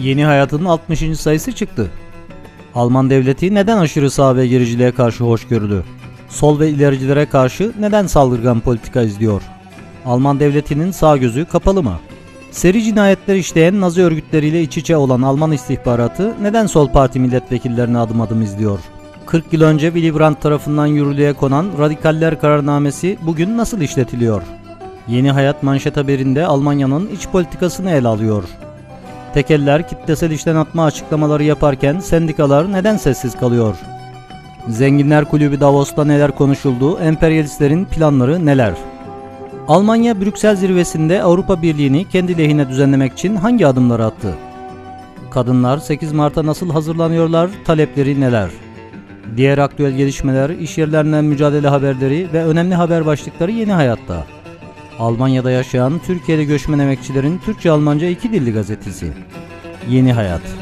Yeni Hayat'ın 60. sayısı çıktı. Alman devleti neden aşırı sağ ve gericiliğe karşı hoşgörülü? Sol ve ilericilere karşı neden saldırgan politika izliyor? Alman devletinin sağ gözü kapalı mı? Seri cinayetler işleyen Nazi örgütleriyle iç içe olan Alman istihbaratı neden sol parti milletvekillerini adım adım izliyor? 40 yıl önce Willy Brandt tarafından yürürlüğe konan Radikaller kararnamesi bugün nasıl işletiliyor? Yeni Hayat manşet haberinde Almanya'nın iç politikasını ele alıyor. Tekeller kitlesel işten atma açıklamaları yaparken sendikalar neden sessiz kalıyor? Zenginler Kulübü Davos'ta neler konuşuldu, emperyalistlerin planları neler? Almanya Brüksel zirvesinde Avrupa Birliği'ni kendi lehine düzenlemek için hangi adımları attı? Kadınlar 8 Mart'a nasıl hazırlanıyorlar, talepleri neler? Diğer aktüel gelişmeler, iş yerlerinden mücadele haberleri ve önemli haber başlıkları yeni hayatta. Almanya'da yaşayan Türkiye'li göçmen emekçilerin Türkçe-Almanca iki dilli gazetesi. Yeni Hayat.